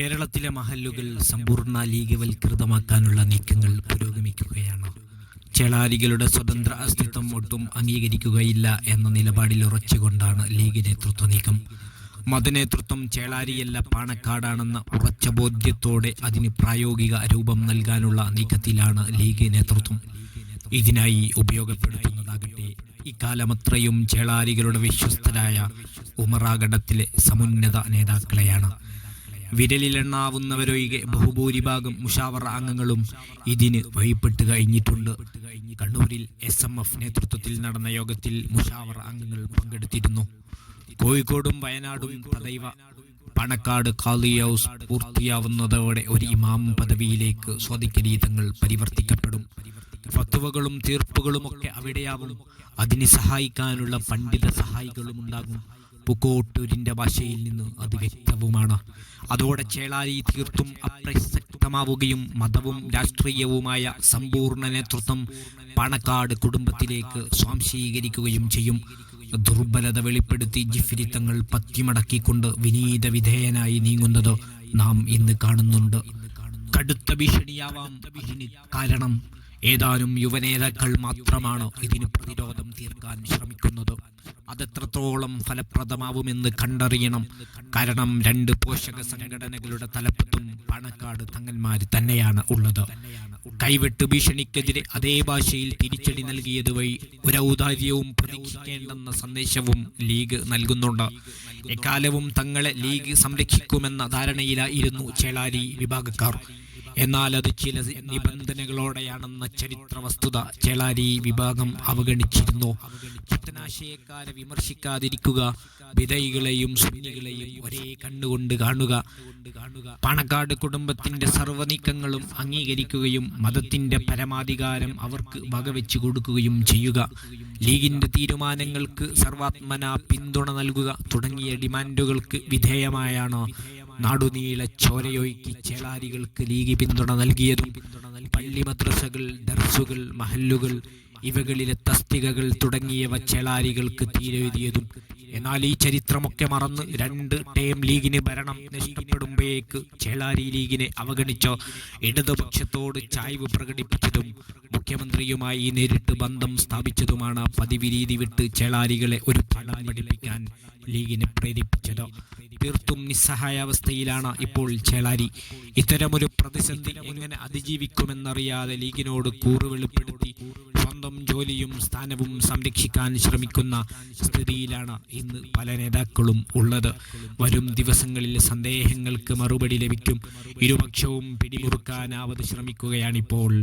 കേരളത്തിലെ മഹല്ലുകൾ സമ്പൂർണ ലീഗവൽകൃതമാക്കാനുള്ള നീക്കങ്ങൾ പുരോഗമിക്കുകയാണ്. ചേളാരികളുടെ സ്വതന്ത്ര അസ്തിത്വം ഒട്ടും അംഗീകരിക്കുകയില്ല എന്ന നിലപാടിൽ ഉറച്ചുകൊണ്ടാണ് ലീഗ് നേതൃത്വ നീക്കം. മതനേതൃത്വം ചേളാരിയല്ല പാണക്കാടാണെന്ന ഉറച്ച ബോധ്യത്തോടെ അതിന് പ്രായോഗിക രൂപം നൽകാനുള്ള നീക്കത്തിലാണ് ലീഗ് നേതൃത്വം. ഇതിനായി ഉപയോഗപ്പെടുത്തുന്നതാകട്ടെ ഇക്കാലമത്രയും ചേളാരികളുടെ വിശ്വസ്തരായ ഉമറാഗഡത്തിലെ സമുന്നത നേതാക്കളെയാണ്. വിരലിലെണ്ണാവുന്നവരൊഴികെ ബഹുഭൂരിഭാഗം മുഷാവറ അംഗങ്ങളും ഇതിന് വഴിപ്പെട്ട് കഴിഞ്ഞിട്ടുണ്ട്. കണ്ണൂരിൽ എസ് എം എഫ് നേതൃത്വത്തിൽ നടന്ന യോഗത്തിൽ മുഷാവറ അംഗങ്ങൾ പങ്കെടുത്തിരുന്നു. കോഴിക്കോടും വയനാടും പദൈവ പണക്കാട് കാളി ഹൗസ് പൂർത്തിയാവുന്നതോടെ ഒരു ഇമാം പദവിയിലേക്ക് സ്വാധികരീതങ്ങൾ പരിവർത്തിക്കപ്പെടും. ഫത്തുവകളും തീർപ്പുകളുമൊക്കെ അവിടെയാവും. അതിനെ സഹായിക്കാനുള്ള പണ്ഡിത സഹായികളും ഉണ്ടാകും പുക്കോട്ടൂരിന്റെ ഭാഷയിൽ നിന്ന് അത് വ്യക്തവുമാണ്. അതോടെ ചേളാരി തീർത്തും അപ്രസക്തമാവുകയും മതവും രാഷ്ട്രീയവുമായ സമ്പൂർണ നേതൃത്വം പണക്കാട് കുടുംബത്തിലേക്ക് സ്വാംശീകരിക്കുകയും ചെയ്യും. ദുർബലത വെളിപ്പെടുത്തി ജിഫിരി തങ്ങൾ പത്തിമടക്കിക്കൊണ്ട് വിനീത വിധേയനായി നീങ്ങുന്നത് നാം ഇന്ന് കാണുന്നുണ്ട്. കടുത്ത ഭീഷണിയാവാം കാരണം ഏതാനും യുവനേതാക്കൾ മാത്രമാണ് ഇതിന് പ്രതിരോധം തീർക്കാൻ ശ്രമിക്കുന്നത്. അതെത്രത്തോളം ഫലപ്രദമാവുമെന്ന് കണ്ടറിയണം. കാരണം രണ്ട് പോഷക സംഘടനകളുടെ തലപ്പത്തും പണക്കാട് തങ്ങന്മാർ തന്നെയാണ് ഉള്ളത്. കൈവെട്ട് ഭീഷണിക്കെതിരെ അതേ ഭാഷയിൽ തിരിച്ചടി നൽകിയത് വഴി ഒരു ഔദാര്യവും പ്രതീക്ഷിക്കേണ്ടെന്ന സന്ദേശവും ലീഗ് നൽകുന്നുണ്ട്. എക്കാലവും തങ്ങളെ ലീഗ് സംരക്ഷിക്കുമെന്ന ധാരണയിലായിരുന്നു ചേളാരി വിഭാഗക്കാർ. എന്നാൽ അത് ചില നിബന്ധനകളോടെയാണെന്ന ചരിത്ര വസ്തുത ചേളാരി വിഭാഗം അവഗണിച്ചിരുന്നു. പുത്തനാശയക്കാരെ വിമർശിക്കാതിരിക്കുക വിധൈകളെയും സുന്നികളെയും ഒരേ കണ്ണുകൊണ്ട് കാണുക. പണക്കാട് കുടുംബത്തിന്റെ സർവനീക്കങ്ങളും അംഗീകരിക്കുകയും മതത്തിന്റെ പരമാധികാരം അവർക്ക് വകവെച്ചു കൊടുക്കുകയും ചെയ്യുക. ലീഗിന്റെ തീരുമാനങ്ങൾക്ക് സർവാത്മന പിന്തുണ നൽകുക തുടങ്ങിയ ഡിമാൻഡുകൾക്ക് വിധേയമായാണ് നാടുനീള ചോരയൊഴുക്കി ചേളാരികൾക്ക് ലീഗ് പിന്തുണ നൽകിയതും പള്ളി മദ്രസകൾ ദർസുകൾ മഹല്ലുകൾ ഇവകളിലെ തസ്തികകൾ തുടങ്ങിയവ ചേളാരികൾക്ക് തീരെഴുതിയതും. എന്നാൽ ഈ ചരിത്രമൊക്കെ മറന്ന് രണ്ട് ടേം ലീഗിന് ഭരണം നഷ്ടപ്പെടുമ്പോഴേക്ക് ചേളാരി ലീഗിനെ അവഗണിച്ച? ഇടതുപക്ഷത്തോട് ചായ്വ് പ്രകടിപ്പിച്ചതും മുഖ്യമന്ത്രിയുമായി നേരിട്ട് ബന്ധം സ്ഥാപിച്ചതുമാണ് പതിവ് രീതി വിട്ട് ചേളാരികളെ ഒരു പാഠം പഠിപ്പിക്കാൻ ലീഗിനെ പ്രേരിപ്പിച്ചത്. തീർത്തും നിസ്സഹായാവസ്ഥയിലാണ് ഇപ്പോൾ ചേളാരി. ഇത്തരമൊരു പ്രതിസന്ധി എങ്ങനെ അതിജീവിക്കുമെന്നറിയാതെ ലീഗിനോട് കൂറ് വെളിപ്പെടുത്തി സ്വന്തം ജോലിയും സ്ഥാനവും സംരക്ഷിക്കാൻ ശ്രമിക്കുന്ന സ്ഥിതിയിലാണ് ഇന്ന് പല നേതാക്കളും ഉള്ളത്. വരും ദിവസങ്ങളിൽ സന്ദേഹങ്ങൾക്ക് മറുപടി ലഭിക്കും. ഇരുപക്ഷവും പിടിമുറുക്കാനാവത് ശ്രമിക്കുകയാണിപ്പോൾ.